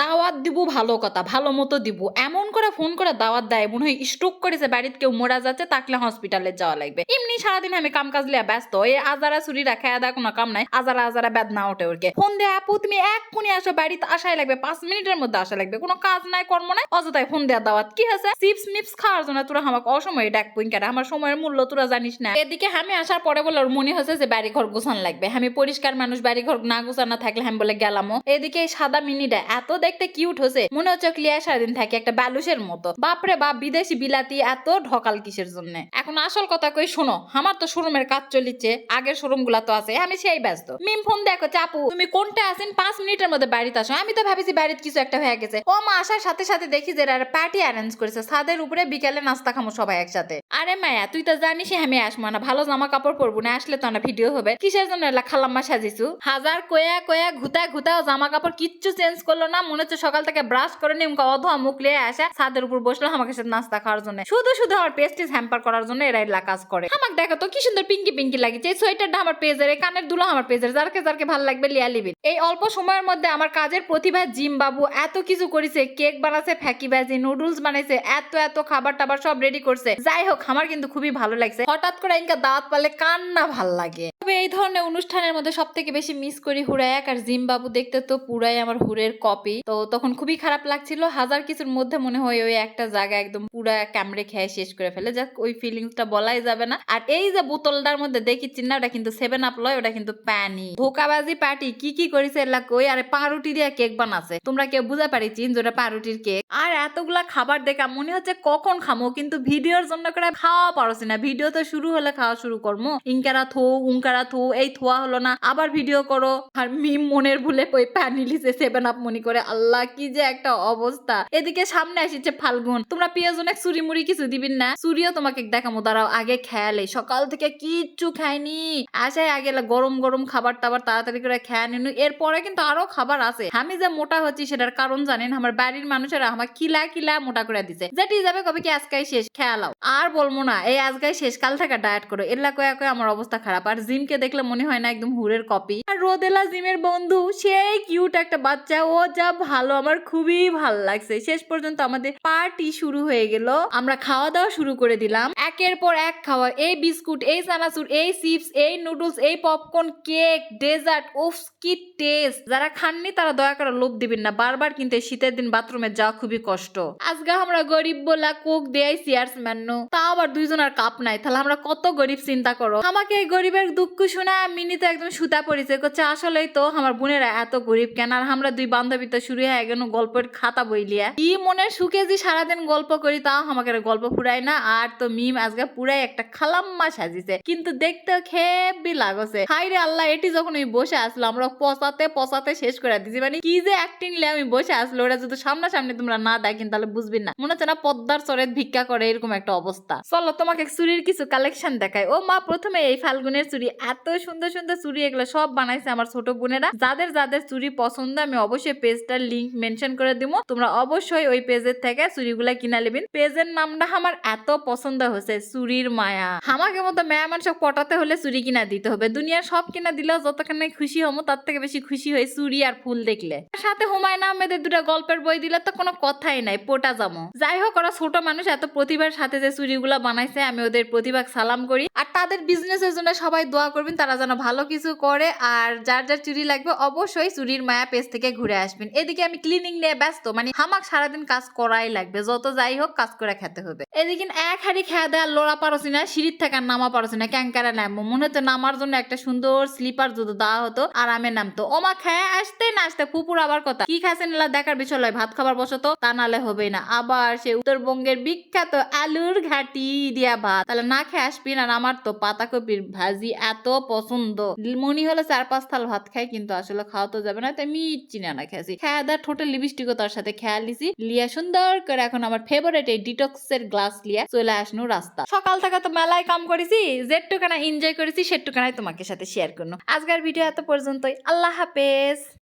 দাওয়াত দিব ভালো কথা, ভালো মতো দিব। এমন করে ফোন করে দাওয়াত দেয়, মনে হয় স্ট্রোক করেছে, বাড়িতে কেউ মরা যাচ্ছে, তাকলে হসপিটালে যাওয়া লাগবে। এমনি সারাদিন আমি কাম কাজ লিয়া ব্যস্ত এই আজারা চুরি রাখা দা কোনো কাম নাই, আজারা আজারা বেদনা ওঠে ওরকে। ফোন দিয়ে, আপু, তুমি এক কোণে আসো, বাড়িতে আসাই লাগবে, পাঁচ মিনিটের মধ্যে আসা লাগবে, কোনো কাজ নাই, কর্ম নাই? অযথায় ফোন দেওয়া দাওয়াত, কি হয়েছে? চিপস মিপস খাওয়ার জন্য তোরা আমাকে অসময়ে ডাক পুইঙ্কারে, আমার সময়ের মূল্য তোরা জানিস না। এদিকে আমি আসার পরে বলে, ওর মনে হয়েছে যে বাড়ি ঘর গোছান লাগবে। আমি পরিষ্কার মানুষ বাড়ি ঘর না গোছানো থাকলে আমি বলে গেলামও এদিকে এই সাদা মিনিটা এত দেখতে কিউট হয়েছে মনে হচ্ছে ক্লিয়ার সারাদিন থাকে একটা ব্যালুসের মতো। বাপরে বাপ, বিদেশি বিলাতি এত ঢকাল কিসের জন্য? এখন আসল কথা কই, শোনো, আমার তো শোরুমের কাজ চলিচ্ছে, আগের শোরুমগুলা তো আছে, আমি সেই ব্যস্ত। মিম ফোন দেখো, চাপু, তুমি কোনটা আছেন পাঁচ মিনিটের মধ্যে বাড়িতে আসো। আমি তো ভাবিছি বাড়িতে কিছু একটা হয়ে গেছে। ও মা, আসার সাথে সাথে দেখি যে পার্টি অ্যারেঞ্জ করেছে। ছাদের উপরে বিকেলে নাস্তা খামো সবাই একসাথে। আরে মায়া, তুই তো জানিস আমি আসব না। ভালো জামা কাপড় পরবো না, আসলে তো না ভিডিও হবে। কিসের জন্য এলা খালাম্মা সাজিছু? হাজার কয়া কয়া ঘুতা ঘুতা জামা কাপড় কিচ্ছু চেঞ্জ করল না। মনে হচ্ছে সকাল থেকে ব্রাশ করে নিমকা অধ মুখ লিয়ে আসা, ছাদের উপর বসল আমাকে সাথে নাস্তা খাওয়ার জন্য। শুধু শুধু আমার পেস্টিস হ্যাম্পার করার জন্য এরা এলা কাজ করে। আমাকে দেখো তো, কি সুন্দর পিঙ্কি পিঙ্কি লাগিছে। এই সোয়েটারটা আমার পেজের এই কানের দুলো আমার পেজের যারকে যারকে ভালো লাগবে লিয়া লিবিন এই অল্প সময়ের মধ্যে আমার কাজের প্রতিভা জিম বাবু এত কিছু করেছে। কেক বানাচ্ছে ফ্যাকি বাজি, নুডলস বানাইছে, এত এত খাবার টাবার সব রেডি করছে। যাই হোক আমার কিন্তু খুবই ভালো লাগছে। হঠাৎ করে এনকা দাঁত পালে কান্না ভালো লাগে। তবে এই ধরনের অনুষ্ঠানের মধ্যে সব থেকে বেশি মিস করি হুড়ায়াক আর জিম বাবু দেখতে তো পুরাই আমার হুরের কপি তো তখন খুবই খারাপ লাগছিল। হাজার কিছুর মধ্যে মনে হয় ওই একটা জায়গা একদম পুরা ক্যামড়ে খেয়ে শেষ করে ফেলে। যাক, ওই ফিলিংসটা বলাই যাবে না। আর এই যে বোতলটার মধ্যে দেখি চিন্না, ওটা কিন্তু সেভেন আপ লয়, ওটা কিন্তু প্যানি ধোকাবাজি পার্টি কি কি করেছে এলা কই? আরে পাউরুটি দিয়ে কেক বানাছে। তোমরা কেউ বুঝা পারি চিন যেটা পাউরুটির কেক আর এতগুলা খাবার দেখা, মনে হচ্ছে কখন খামো, কিন্তু ভিডিওর জন্য করে খাওয়া পারছি না। ভিডিও তো শুরু হলে খাওয়া শুরু করব ইনকারা থো উঙ্কারা থো এই থোয়া হলো না, আবার ভিডিও করো। আর মিম মনের ভুলে ওই প্যানি লিসে সেভেন আপ মনি করে, আল্লাহ কি যে একটা অবস্থা। এদিকে সামনে আসছে ফাল্গুন। তোমরা পেঁয়াজ অনেক চুরি মুড়ি কিছু দিবেন না। চুরিও তোমাকে দেখামো, দাঁড়াও, আগে খেয়ালে সকাল থেকে কিচ্ছু খাইনি। আসায় আগে গরম গরম খাবার টাবার তাড়াতাড়ি করে খেয়ে নিন। এরপরে কিন্তু আরও খাবার আছে। আমি যে মোটা হচ্ছি সেটার কারণ জানেন? আমার বাড়ির মানুষেরা আমার কিলা কিলা মোটা করে দিছে। যেটি যাবে কবে কি আজকাই শেষ খেয়ালাও আর বলব না, এই আজকাই শেষ কাল থেকে ডায়েট করো। এল্লা কয়া কয়া আমার অবস্থা খারাপ। আর জিমকে দেখলে মনে হয় না একদম হুরের কপি আর রোদেলা জিমের বন্ধু, সেই কিউট একটা বাচ্চা। ও যা ভালো, আমার খুবই ভালো লাগছে। শেষ পর্যন্ত আমাদের পার্টি শুরু হয়ে গেল। আমরা খাওয়া দাওয়া শুরু করে দিলাম। একের পর এক খাওয়া। এই বিস্কুট, এই চানাচুর, এই চিপস, এই নুডলস এই পপকর্ন কেক ডেজার্ট উফ, কি টেস্ট যারা খাননি, তারা দয়া করে লোভ দিবেন না। বারবার কিন্তু শীতের দিন বাথরুমে যাওয়া খুবই কষ্ট। আজকে আমরা গরিব বলা কোক দেয় চেয়ার্স ম্যানো তা আবার দুইজন আর কাপ নাই। তাহলে আমরা কত গরিব, চিন্তা করো। আমাকে এই গরিবের দুঃখ শোনা মিনি তো একদম সুতা পরিচয় করছে। আসলেই তো আমার বোনেরা এত গরিব কেন? আর আমরা দুই বান্ধবী তো শুরু হয়ে গেল গল্পের খাতা বইলিয়া কি মনের সুখে যে সারাদিন গল্প করি তাও আমাকে গল্প ফুরায় না। আর তো মিম আজকে পুরাই একটা খালাম্মা সাজিছে কিন্তু দেখতে খেবি লাগছে। হাই রে আল্লাহ, এটি যখন আমি বসে আসলো, আমরা পচাতে পচাতে শেষ করে দিছি মানে কি যে অ্যাক্টিং লে আমি বসে আসলো, ওরা যদি সামনাসামনি তোমরা না দেখেন, তাহলে বুঝবি না। মনে হচ্ছে না পদ্মার চরে ভিক্ষা করে এরকম একটা অবস্থা। চলো, তোমাকে চুরির কিছু কালেকশন দেখায় ও মা, প্রথমে এই ফাল্গুনের চুরি এত সুন্দর সুন্দর চুরি এগুলো সব বানাইছে আমার ছোট বোনেরা। যাদের যাদের চুরি পছন্দ, আমি অবশ্যই পেজটার লিঙ্ক মেনশন করে দিব তোমরা অবশ্যই ওই পেজের থেকে চুরিগুলা কিনা নেবেন পেজের নামটা আমার এত পছন্দ হয়েছে, চুরির মায়া। আমাকে মতো মেয়া মানুষ পটাতে হলে চুরি কিনা দিতে হবে। দুনিয়ার সব কিনা দিলেও যতখানি খুশি হব তার থেকে বেশি খুশি হই চুরি আর ফুল দেখলে। সাথে হুমায়ুন আহমেদের দুটো গল্পের বই দিলে তো কোনো কথাই নাই, পোটা জামো যাই হোক, ওরা ছোট মানুষ, এত প্রতিভার সাথে যে চুরিগুলা বানাইছে, আমি ওদের প্রতিভাগ সালাম করি। আর তাদের বিজনেসের জন্য সবাই দোয়া করবেন, তারা যেন ভালো কিছু করে। আর যার যার চুরি লাগবে, অবশ্যই চুরির মায়া পেজ থেকে ঘুরে আসবেন। এদিকে আমি ক্লিনিং নিয়ে ব্যস্ত মানে হামাক সারাদিন কাজ করাই লাগবে, যত যাই হোক কাজ করে খেতে হবে। এদিকে এক হাড়ি খেয়া দেয় লোড়া পারছি না, সিঁড়ির থেকে আর নামা পারছি না ক্যাঙ্কারা নামবো। মনে হতো নামার জন্য একটা সুন্দর স্লিপার যদি দেওয়া হতো আরামে নামতো। ওমা, খেয়ে আসতে না আসতে পুপুর আবার কথা। কি খাচ্ছেন এলা, দেখার বিষয় লয়, ভাত খাবার বসতো, তা নালে হবে না। আবার সে উত্তরবঙ্গের বিখ্যাত আলুর ঘাটি দিয়া ভাত। তাহলে না খেয়ে আসবিন আর আমার তো পাতাকপির ভাজি এত পছন্দ। মনি হলে চার পাঁচ থাল ভাত খাই কিন্তু আসলে খাওয়া তো যাবে না, তাই মিট চিনা না খেয়েছি। খেয়া দাওয়া ঠোঁটের লিপস্টিকও তার সাথে খেয়াল দিছি লিয়া সুন্দর করে এখন আমার ফেভারেট এই ডিটক্সের গ্লাস লিয়া চলে আসনো রাস্তা। সকাল থেকে তো মেলায় কাম করেছি, যেটুকানা এনজয় করেছি, সেটুকানাই তোমাকে সাথে শেয়ার করব আজকের ভিডিও এত পর্যন্তই। আল্লাহ হাফেজ।